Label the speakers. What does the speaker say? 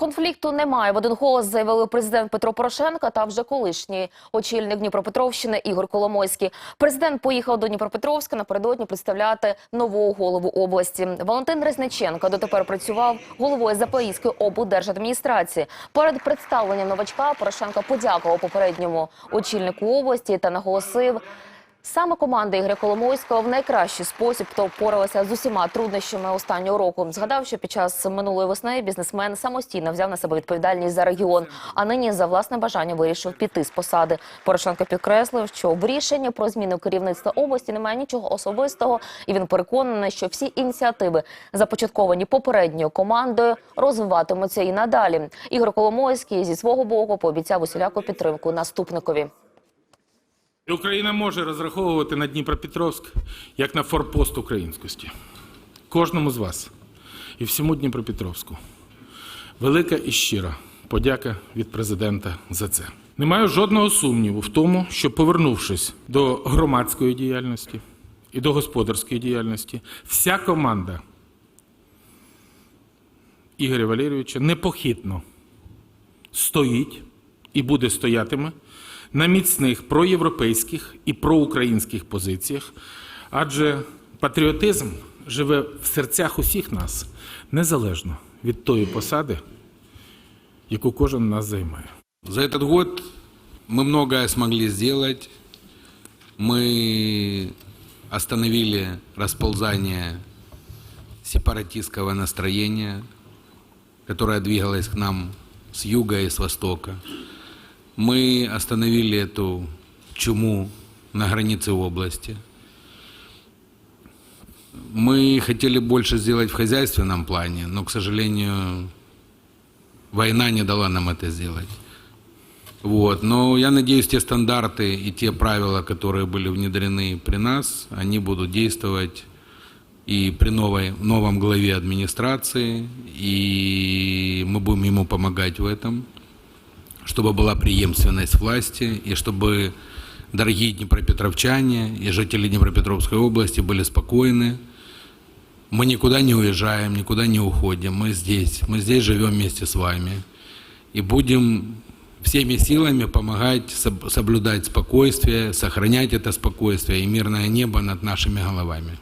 Speaker 1: Конфлікту немає. В один голос заявили президент Петро Порошенко та вже колишній очільник Дніпропетровщини Ігор Коломойський. Президент поїхав до Дніпропетровська напередодні представляти нового голову області. Валентин Резниченко дотепер працював головою Запорізької облдержадміністрації. Перед представленням новачка Порошенко подякував попередньому очільнику області та наголосив. Саме команда Ігоря Коломойського в найкращий спосіб то впоралася з усіма труднощами останнього року. Згадав, що під час минулої весни бізнесмен самостійно взяв на себе відповідальність за регіон, а нині за власне бажання вирішив піти з посади. Порошенко підкреслив, що в рішенні про зміну керівництва області немає нічого особистого, і він переконаний, що всі ініціативи, започатковані попередньою командою, розвиватимуться і надалі. Ігор Коломойський зі свого боку пообіцяв усіляку підтримку наступникові.
Speaker 2: І Україна може розраховувати на Дніпропетровськ як на форпост українськості. Кожному з вас і всьому Дніпропетровську. Велика і щира подяка від президента за це. Не маю жодного сумніву в тому, що повернувшись до громадської діяльності і до господарської діяльності, вся команда Ігоря Валерійовича непохитно стоїть і буде стоятиме на міцних проєвропейських і проукраїнських позиціях, адже патріотизм живе в серцях усіх нас незалежно від тої посади, яку кожен з нас займає.
Speaker 3: За этот год мы многое смогли сделать. Мы остановили расползание сепаратистского настроения, которое двигалось к нам с юга и с востока. Мы остановили эту чуму на границе области. Мы хотели больше сделать в хозяйственном плане, но, к сожалению, война не дала нам это сделать. Вот. Но я надеюсь, те стандарты и те правила, которые были внедрены при нас, они будут действовать и при новой, новом главе администрации, и мы будем ему помогать в этом, чтобы была преемственность власти, и чтобы дорогие днепропетровчане и жители Днепропетровской области были спокойны. Мы никуда не уезжаем, никуда не уходим, мы здесь, мы здесь живем вместе с вами. И будем всеми силами помогать соб- соблюдать спокойствие, сохранять это спокойствие и мирное небо над нашими головами.